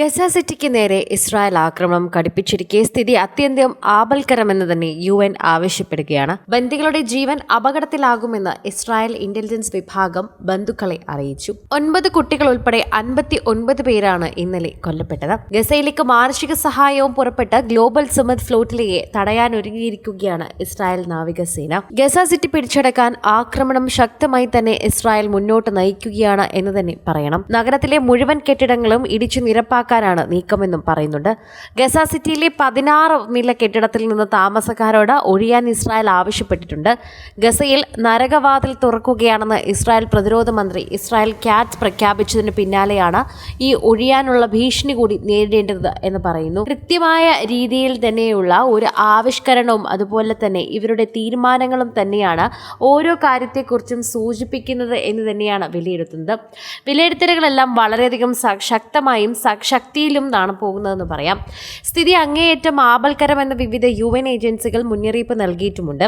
Gaza സിറ്റിക്ക് നേരെ Israel ആക്രമണം കടുപ്പിച്ചിരിക്കെ സ്ഥിതി അത്യന്തം ആപൽക്കരമെന്ന് തന്നെ യു എൻ ആവശ്യപ്പെടുകയാണ്. ബന്ദികളുടെ ജീവൻ അപകടത്തിലാകുമെന്ന് ഇസ്രായേൽ ഇന്റലിജൻസ് വിഭാഗം ബന്ധുക്കളെ അറിയിച്ചു. ഒൻപത് കുട്ടികൾ ഉൾപ്പെടെ അൻപത്തി ഒൻപത് പേരാണ് ഇന്നലെ കൊല്ലപ്പെട്ടത്. ഗസയിലേക്ക് മാനുഷിക സഹായവും പുറപ്പെട്ട് ഗ്ലോബൽ സുമത് ഫ്ലോട്ടിലെയെ തടയാനൊരുങ്ങിയിരിക്കുകയാണ് ഇസ്രായേൽ നാവികസേന. ഗസ സിറ്റി പിടിച്ചടക്കാൻ ആക്രമണം ശക്തമായി തന്നെ ഇസ്രായേൽ മുന്നോട്ട് നയിക്കുകയാണ് എന്ന് തന്നെ പറയണം. നഗരത്തിലെ മുഴുവൻ കെട്ടിടങ്ങളും ഇടിച്ചു നിരപ്പാക്കാനാണ് നീക്കമെന്നും പറയുന്നുണ്ട്. ഗസ സിറ്റിയിലെ പതിനാറ് നില കെട്ടിടത്തിൽ നിന്ന് താമസക്കാരോട് ഒഴിയാൻ ഇസ്രായേൽ ആവശ്യപ്പെട്ടിട്ടുണ്ട്. ഗസയിൽ നരകവാതിൽ തുറക്കുകയാണെന്ന് ഇസ്രായേൽ പ്രതിരോധ മന്ത്രി ഇസ്രായേൽ ക്യാറ്റ് പ്രഖ്യാപിച്ചതിന് പിന്നാലെയാണ് ഈ ഒഴിയാനുള്ള ഭീഷണി കൂടി നേരിടേണ്ടത് എന്ന് പറയുന്നു. കൃത്യമായ രീതിയിൽ തന്നെയുള്ള ഒരു ആവിഷ്കരണവും അതുപോലെ തന്നെ ഇവരുടെ തീരുമാനങ്ങളും തന്നെയാണ് ഓരോ കാര്യത്തെക്കുറിച്ചും സൂചിപ്പിക്കുന്നത് എന്ന് തന്നെയാണ് വിലയിരുത്തുന്നത്. വിലയിരുത്തലുകളെല്ലാം വളരെയധികം ശക്തമായും സ- ശക്തിയിലും നാണം പോകുന്നതെന്ന് പറയാം. സ്ഥിതി അങ്ങേയറ്റം ആപൽക്കരമെന്ന് വിവിധ യു എൻ ഏജൻസികൾ മുന്നറിയിപ്പ് നൽകിയിട്ടുമുണ്ട്.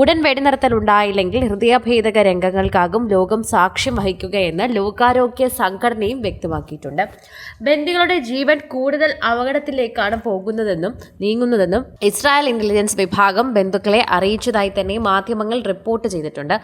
ഉടൻ വെടിനിർത്തൽ ഉണ്ടായില്ലെങ്കിൽ ഹൃദയഭേദക രംഗങ്ങൾക്കാകും ലോകം സാക്ഷ്യം വഹിക്കുകയെന്ന് ലോകാരോഗ്യ സംഘടനയും വ്യക്തമാക്കിയിട്ടുണ്ട്. ബന്ദികളുടെ ജീവൻ കൂടുതൽ അപകടത്തിലേക്കാണ് പോകുന്നതെന്നും നീങ്ങുന്നതെന്നും ഇസ്രായേൽ ഇന്റലിജൻസ് വിഭാഗം ബന്ധുക്കളെ അറിയിച്ചതായി തന്നെ മാധ്യമങ്ങൾ റിപ്പോർട്ട് ചെയ്തിട്ടുണ്ട്.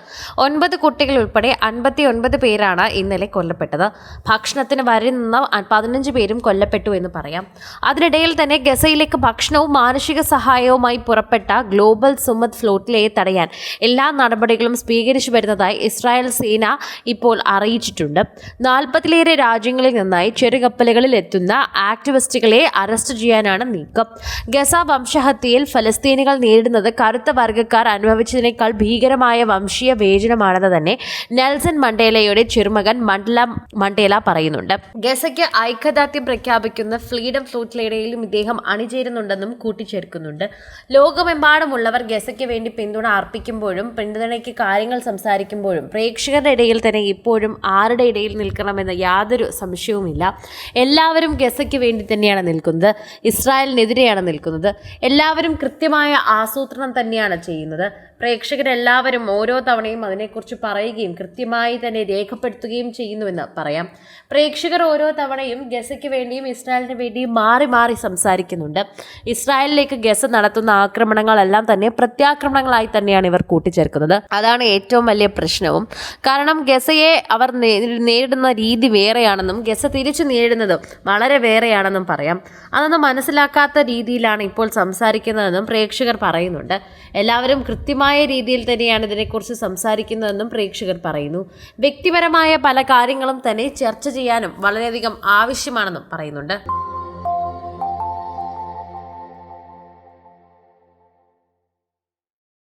ഒൻപത് കുട്ടികൾ ഉൾപ്പെടെ അൻപത്തി ഒൻപത് പേരാണ് ഇന്നലെ കൊല്ലപ്പെട്ടത്. ഭക്ഷണത്തിന് വരുന്ന പതിനഞ്ച് പേരും കൊല്ലപ്പെട്ടു എന്ന് പറയാം. അതിനിടയിൽ തന്നെ ഗസയിലേക്ക് ഭക്ഷണവും മാനുഷിക സഹായവുമായി പുറപ്പെട്ട ഗ്ലോബൽ സുമത് ഫ്ലോട്ടിലെ തടയാൻ എല്ലാ നടപടികളും സ്വീകരിച്ചു വരുന്നതായി ഇസ്രായേൽ സേന ഇപ്പോൾ അറിയിച്ചിട്ടുണ്ട്. നാൽപ്പതിലേറെ രാജ്യങ്ങളിൽ നിന്നായി ചെറുകപ്പലുകളിൽ എത്തുന്ന ആക്ടിവിസ്റ്റുകളെ അറസ്റ്റ് ചെയ്യാനാണ് നീക്കം. ഗസ വംശഹത്യയിൽ ഫലസ്തീനികൾ നേരിടുന്നത് കറുത്ത വർഗക്കാർ അനുഭവിച്ചതിനേക്കാൾ ഭീകരമായ വംശീയ വേചനമാണെന്ന് തന്നെ നെൽസൺ മണ്ടേലയുടെ ചെറുമകൻ മണ്ഡല മണ്ടേല പറയുന്നുണ്ട്. ഗസയ്ക്ക് ഐക്യദാർഢ്യം പ്രഖ്യാപിക്കുന്ന ഫ്രീഡം ഫ്ലൂട്ടിലിടയിലും ഇദ്ദേഹം അണിചേരുന്നുണ്ടെന്നും കൂട്ടിച്ചേർക്കുന്നുണ്ട്. ലോകമെമ്പാടുമുള്ളവർ ഗസയ്ക്ക് വേണ്ടി പിന്തുണ അർപ്പിക്കുമ്പോഴും പിന്തുണയ്ക്ക് കാര്യങ്ങൾ സംസാരിക്കുമ്പോഴും പ്രേക്ഷകരുടെ ഇടയിൽ തന്നെ ഇപ്പോഴും ആരുടെ ഇടയിൽ നിൽക്കണമെന്ന് യാതൊരു സംശയവുമില്ല. എല്ലാവരും ഗസയ്ക്ക് വേണ്ടി തന്നെയാണ് നിൽക്കുന്നത്. ഇസ്രായേലിനെതിരെയാണ് നിൽക്കുന്നത്. എല്ലാവരും കൃത്യമായ ആസൂത്രണം തന്നെയാണ് ചെയ്യുന്നത്. പ്രേക്ഷകരെല്ലാവരും ഓരോ തവണയും അതിനെക്കുറിച്ച് പറയുകയും കൃത്യമായി തന്നെ രേഖപ്പെടുത്തുകയും ചെയ്യുന്നുവെന്ന് പറയാം. പ്രേക്ഷകർ ഓരോ തവണയും ഗസയ്ക്ക് വേണ്ടിയും ഇസ്രായേലിന് വേണ്ടിയും മാറി മാറി സംസാരിക്കുന്നുണ്ട്. ഇസ്രായേലിലേക്ക് ഗസ നടത്തുന്ന ആക്രമണങ്ങളെല്ലാം തന്നെ പ്രത്യാക്രമണങ്ങളായി തന്നെയാണ് ഇവർ കൂട്ടിച്ചേർക്കുന്നത്. അതാണ് ഏറ്റവും വലിയ പ്രശ്നവും. കാരണം ഗസയെ അവർ നേരിടുന്ന രീതി വേറെയാണെന്നും ഗസ തിരിച്ചു നേരിടുന്നതും വളരെ വേറെയാണെന്നും പറയാം. അതൊന്നും മനസ്സിലാക്കാത്ത രീതിയിലാണ് ഇപ്പോൾ സംസാരിക്കുന്നതെന്നും പ്രേക്ഷകർ പറയുന്നുണ്ട്. എല്ലാവരും കൃത്യമായ രീതിയിൽ തന്നെയാണ് ഇതിനെക്കുറിച്ച് സംസാരിക്കുന്നതെന്നും പ്രേക്ഷകർ പറയുന്നു. വ്യക്തിപരമായ പല കാര്യങ്ങളും തന്നെ ചർച്ച ചെയ്യാനും വളരെയധികം ആവശ്യമാണെന്നും പറയുന്നുണ്ട്.